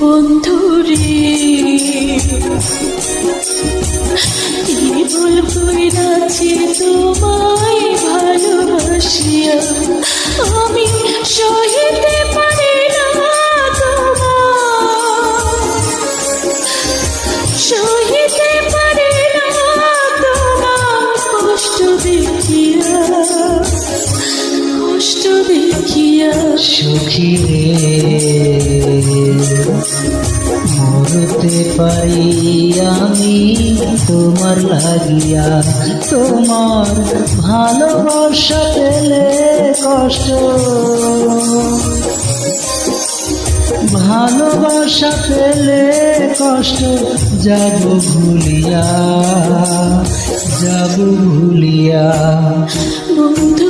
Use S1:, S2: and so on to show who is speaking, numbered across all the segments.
S1: বন্ধুরে ভুল কইরাছে পারি আমি তোমার লাগিয়া। তোমার ভালোবাসা পেলে কষ্ট। ভালোবাসা পেলে কষ্ট। যাব ভুলিয়া যাব ভুলিয়া।
S2: বন্ধুরে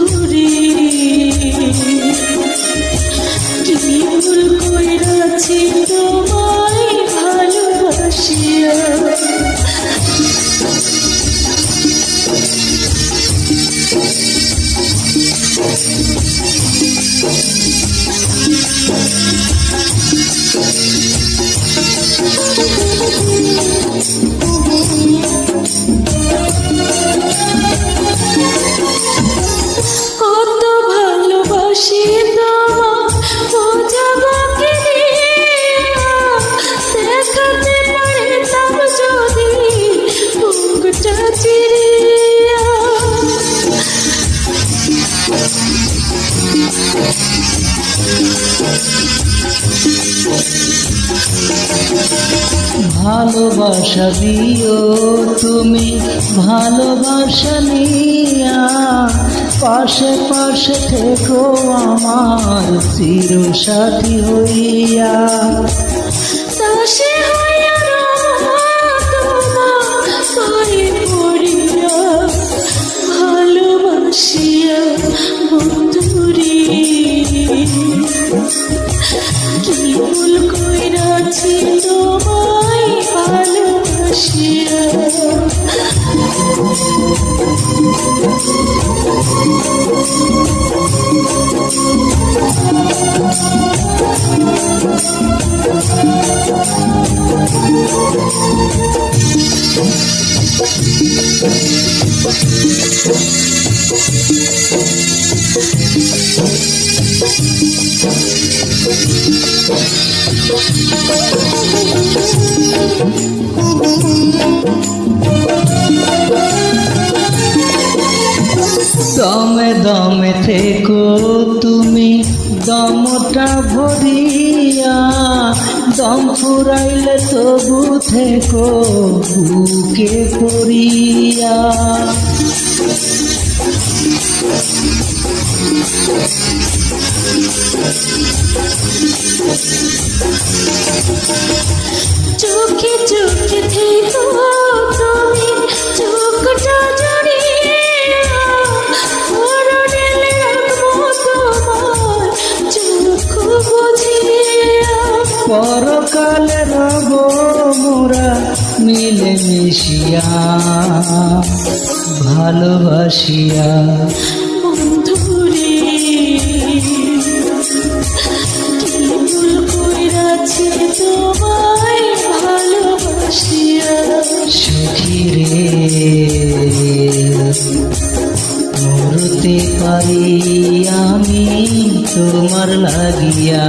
S2: কত ভালোবাসি তোমার
S1: ভালোবাসা দিও তুমি ভালোবাসা নিয়া পাশে পাশে থেকো আমার চির সাথী হইয়া। দমে দমে থেকো তুমি দমটা ভরিয়া দম ফুরাইলে তবু থেকো বুকে পড়িয়া।
S2: চোখে চোখে থেকো
S1: পরকালে রব মোরা মিলে মিশিয়া ভালোবাসিয়া।
S2: বন্ধুরে কি ভুল তোমায়?
S1: মরতে পারি আমি তোমার লাগিয়া।